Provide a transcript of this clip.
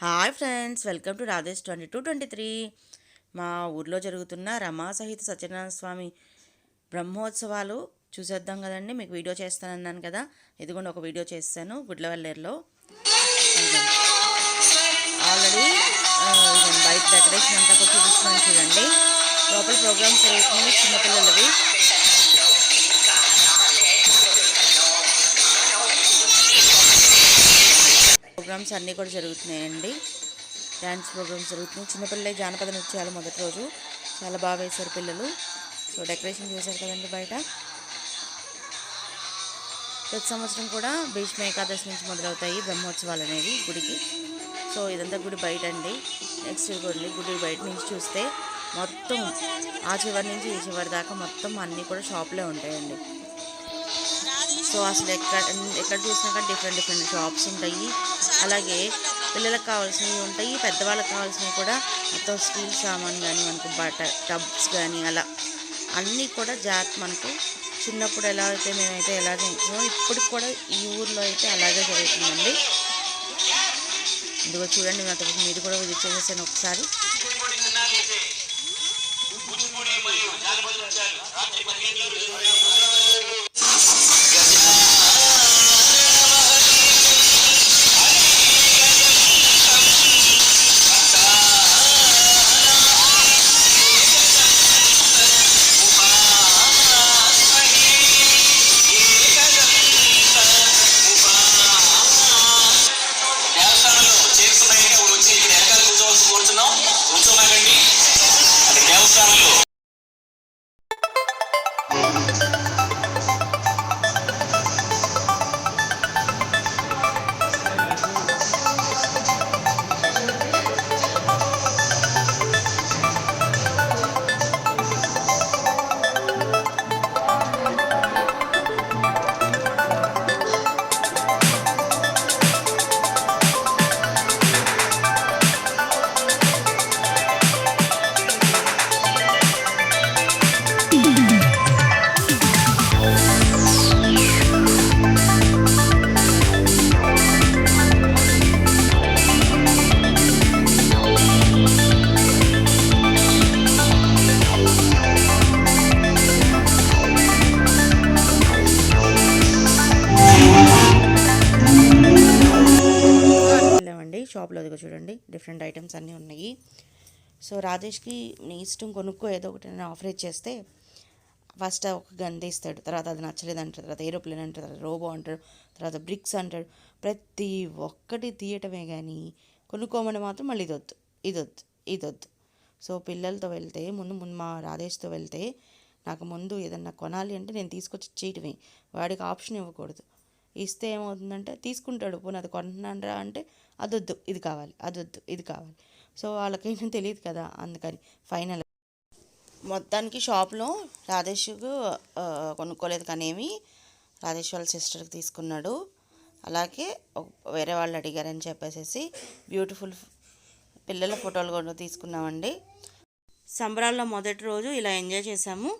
Hi friends welcome to Radhesh twenty two twenty three మా ఊర్లో జరుగుతున్న రమా సహిత సత్యనారాయణ స్వామి బ్రహ్మోత్సవాలు చూసేద్దాం కదండి. మీకు వీడియో చేస్తానన్నాను కదా ఇదిగోండి ఒక వీడియో చేస్తాను గుడ్లవల్లేరులో. ఆల్రెడీ బయట డెకరేషన్ అంతా కూడా చూపిస్తున్నాను చూడండి. లోపల ప్రోగ్రామ్స్ జరుగుతుంది చిన్నపిల్లలవి. ప్రోగ్రామ్స్ అన్నీ కూడా జరుగుతున్నాయండి. డ్యాన్స్ ప్రోగ్రామ్స్ జరుగుతున్నాయి. చిన్నపిల్లలే జానపద నృత్యాలు మొదటి రోజు. చాలా బాగా వేశారు పిల్లలు. సో డెకరేషన్ చేశారు కదండి బయట. ప్రతి సంవత్సరం కూడా భీష్మ ఏకాదశి నుంచి మొదలవుతాయి బ్రహ్మోత్సవాలు అనేవి గుడికి. సో ఇదంతా గుడి బయట అండి నెక్స్ట్ గుడి గుడి బయట నుంచి చూస్తే మొత్తం ఆ చివరి నుంచి ఈ చివరి దాకా మొత్తం అన్నీ కూడా షాప్లే ఉంటాయండి. సో అసలు ఎక్కడ ఎక్కడ చూసినా కానీ డిఫరెంట్ డిఫరెంట్ షాప్స్ ఉంటాయి. అలాగే పిల్లలకు కావాల్సినవి ఉంటాయి పెద్దవాళ్ళకి కావాల్సినవి కూడా మొత్తం స్టీల్ సామాన్ కానీ మనకు బట్ట టబ్స్ కానీ అలా అన్నీ కూడా జాత్ మనకు చిన్నప్పుడు ఎలా అయితే మేమైతే ఎలా చేయించామో ఇప్పటికి కూడా ఈ ఊర్లో అయితే అలాగే జరుగుతుందండి. ఇదిగో చూడండి నాతో మీరు కూడా విజిట్ చేసేసాను ఒకసారి. షాప్లో అదిగో చూడండి డిఫరెంట్ ఐటమ్స్ అన్నీ ఉన్నాయి. సో రాజేష్కి నీ ఇష్టం కొనుక్కో ఏదో ఒకటి నేను ఆఫర్ ఇచ్చేస్తే ఫస్ట్ ఒక గన్ ఇస్తాడు. తర్వాత అది నచ్చలేదు అంటారు తర్వాత ఏరోప్లేన్ అంటారు తర్వాత రోబో అంటాడు తర్వాత బ్రిక్స్ అంటాడు ప్రతి ఒక్కటి తీయటమే కానీ కొనుక్కోమని మాత్రం మళ్ళీ ఇది వద్దు ఇది వద్దు సో పిల్లలతో వెళ్తే ముందు ముందు మా రాధేష్తో వెళ్తే నాకు ముందు ఏదన్నా కొనాలి అంటే నేను తీసుకొచ్చి చేయటమే వాడికి ఆప్షన్ ఇవ్వకూడదు. ఇస్తే ఏమవుతుందంటే తీసుకుంటాడు పోనీ అది రా అంటే అదొద్దు ఇది కావాలి అదొద్దు ఇది కావాలి. సో వాళ్ళకేం తెలియదు కదా అందుకని ఫైనల్. మొత్తానికి షాప్లో రాధేష్కు కొనుక్కోలేదు కానీ ఏమి రాధేష్ వాళ్ళ సిస్టర్కి తీసుకున్నాడు. అలాగే వేరే వాళ్ళు అడిగారని చెప్పేసి బ్యూటిఫుల్ పిల్లల ఫోటోలు కూడా తీసుకున్నామండి సంబరాల్లో మొదటి రోజు ఇలా ఎంజాయ్ చేసాము